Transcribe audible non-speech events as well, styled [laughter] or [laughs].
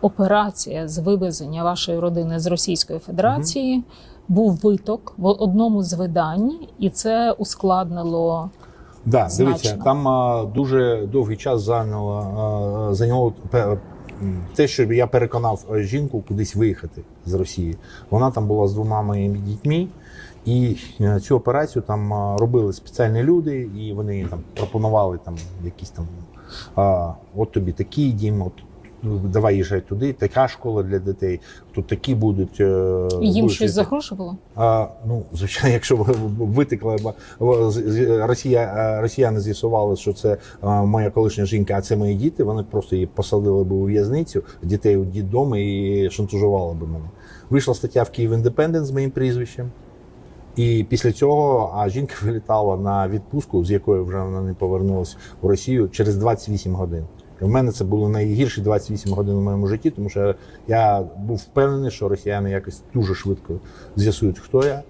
операція з вивезення вашої родини з Російської Федерації. Був виток в одному з видань, і це ускладнило Да, Значно. дивіться, там а, дуже довгий час зайняло, а, зайняло те, що я переконав е, жінку кудись виїхати з Росії. Вона там була з двома моїми дітьми, і е, цю операцію там робили спеціальні люди, і вони там пропонували там якісь там. А, от тобі такий дім, от давай їжджай туди, така школа для дітей. Тут такі будуть. е, і їм будуть щось загрожувало. А, ну, звичайно, [laughs] якщо ви- витекла Росія, е, росіяни з'ясували, що це е, моя колишня жінка, а це мої діти. Вони просто її посадили б у в'язницю, дітей у дітдом і шантажували б мене. Вийшла стаття в Київ Індепендент з моїм прізвищем. І після цього а жінка вилітала на відпустку, з якої вже вона не повернулася в Росію через 28 годин. В мене це було найгірші 28 годин у моєму житті, тому що я був впевнений, що росіяни якось дуже швидко з'ясують, хто я.